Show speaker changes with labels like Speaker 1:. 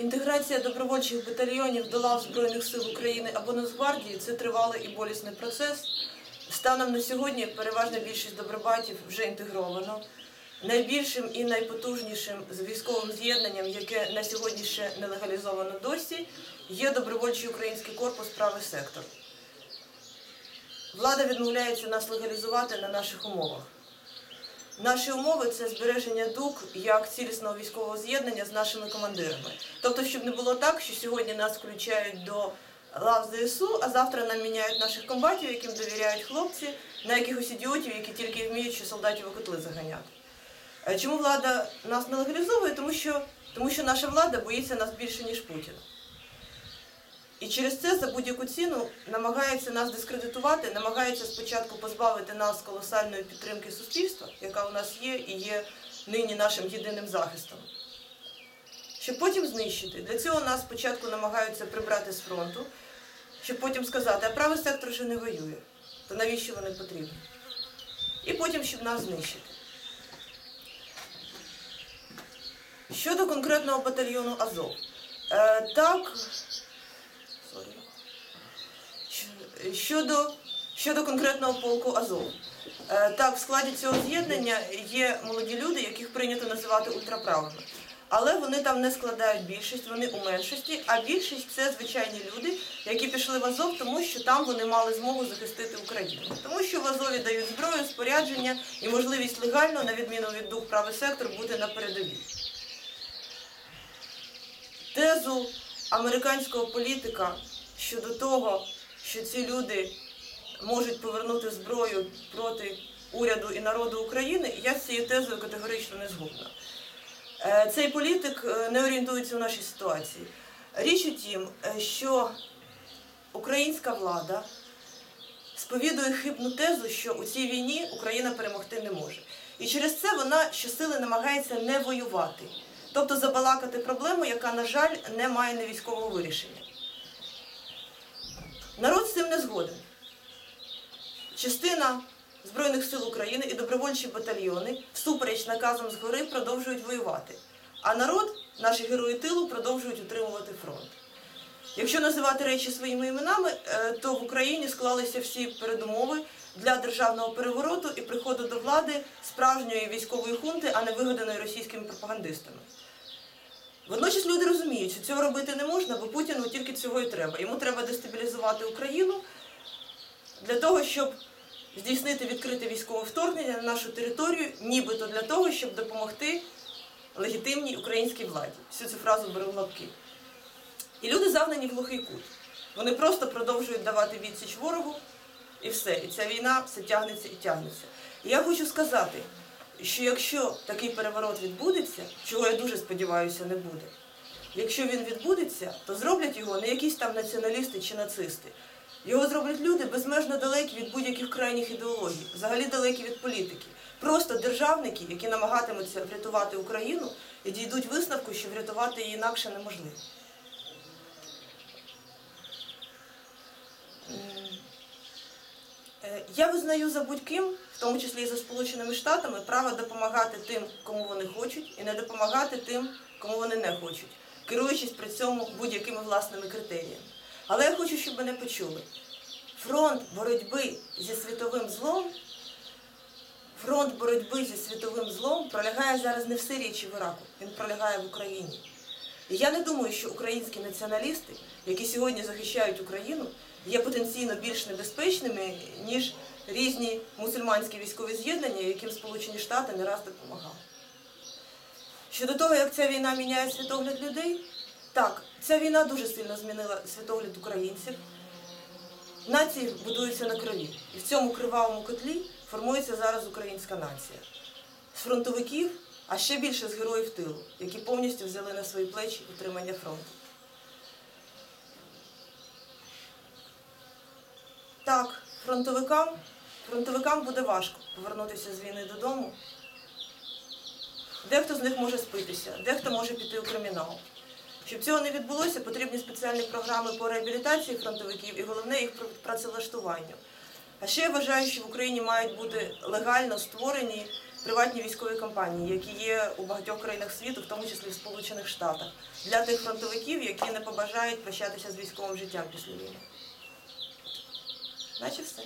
Speaker 1: Інтеграція добровольчих батальйонів до лав Збройних сил України або Нацгвардії це тривалий і болісний процес. Станом на сьогодні переважна більшість добробатів вже інтегровано. Найбільшим і найпотужнішим з військовим з'єднанням, яке на сьогодні ще не легалізовано досі, є добровольчий український корпус правий сектор. Влада відмовляється нас легалізувати на наших умовах. Наші умови це збереження ДУК як цілісного військового з'єднання з нашими командирами. Тобто, щоб не було так, що сьогодні нас включають до лав ЗСУ, а завтра нам міняють наших комбатів, яким довіряють хлопці, на якихось ідіотів, які тільки вміють ще солдатів у котли заганяти. Е, Чому влада нас не легалізовує? Тому що, тому що наша влада боїться нас більше, ніж Путін. І через це за будь-яку ціну намагається нас дискредитувати, намагається спочатку позбавити нас колосальної підтримки суспільства, яка у нас є і є нині нашим єдиним захистом. Щоб потім знищити. Для цього нас спочатку намагаються прибрати з фронту, щоб потім сказати, а правий сектор вже не воює, то навіщо вони потрібні? І потім, щоб нас знищити. Щодо конкретного батальйону Азов. Е, так, Щодо, щодо конкретного полку Азов. Е, Так, в складі цього з'єднання є молоді люди, яких прийнято називати ультраправими. Але вони там не складають більшість, вони у меншості, а більшість це звичайні люди, які пішли в Азов, тому що там вони мали змогу захистити Україну. Тому що в Азові дають зброю, спорядження і можливість легально, на відміну від дух правий сектор, бути на передовій тезу американського політика щодо того, що ці люди можуть повернути зброю проти уряду і народу України, я з цією тезою категорично не згодна. Е, Цей політик е, не орієнтується в нашій ситуації. Річ у тім, е, що українська влада сповідує хибну тезу, що у цій війні Україна перемогти не може. І через це вона щосили намагається не воювати, тобто забалакати проблему, яка, на жаль, не має не військового вирішення. Народ з цим не згоден. Частина Збройних сил України і добровольчі батальйони всупереч наказам згори продовжують воювати. А народ, наші герої тилу, продовжують утримувати фронт. Якщо називати речі своїми іменами, е, то в Україні склалися всі передумови для державного перевороту і приходу до влади справжньої військової хунти, а не вигаданої російськими пропагандистами. Водночас люди розуміють, що цього робити не можна, бо Путіну тільки цього і треба. Йому треба дестабілізувати Україну для того, щоб здійснити відкрите військове вторгнення на нашу територію, нібито для того, щоб допомогти легітимній українській владі. Всю цю фразу беру в лапки. І люди загнані в глухий кут. Вони просто продовжують давати відсіч ворогу, і все. І ця війна все тягнеться і тягнеться. І я хочу сказати, що якщо такий переворот відбудеться, чого я дуже сподіваюся, не буде. Якщо він відбудеться, то зроблять його не якісь там націоналісти чи нацисти. Його зроблять люди безмежно далекі від будь-яких крайніх ідеологій, взагалі далекі від політики. Просто державники, які намагатимуться врятувати Україну і дійдуть висновку, що врятувати її інакше неможливо. Я визнаю за будь-ким, в тому числі і за Сполученими Штатами, право допомагати тим, кому вони хочуть, і не допомагати тим, кому вони не хочуть, керуючись при цьому будь-якими власними критеріями. Але я хочу, щоб мене почули. Фронт боротьби зі світовим злом, фронт боротьби зі світовим злом пролягає зараз не в Сирії чи в Іраку, він пролягає в Україні. І я не думаю, що українські націоналісти, які сьогодні захищають Україну, є потенційно більш небезпечними, ніж різні мусульманські військові з'єднання, яким Сполучені Штати не раз допомагали. Щодо того, як ця війна міняє світогляд людей, так, ця війна дуже сильно змінила світогляд українців. Нації будуються на крові. І в цьому кривавому котлі формується зараз українська нація. З фронтовиків, а ще більше з героїв тилу, які повністю взяли на свої плечі утримання фронту. Так, фронтовикам, фронтовикам буде важко повернутися з війни додому. Дехто з них може спитися, дехто може піти у кримінал. Щоб цього не відбулося, потрібні спеціальні програми по реабілітації фронтовиків і головне їх працевлаштуванню. А ще я вважаю, що в Україні мають бути легально створені приватні військові компанії, які є у багатьох країнах світу, в тому числі в Сполучених Штатах, для тих фронтовиків, які не побажають прощатися з військовим життям після війни. Наче все.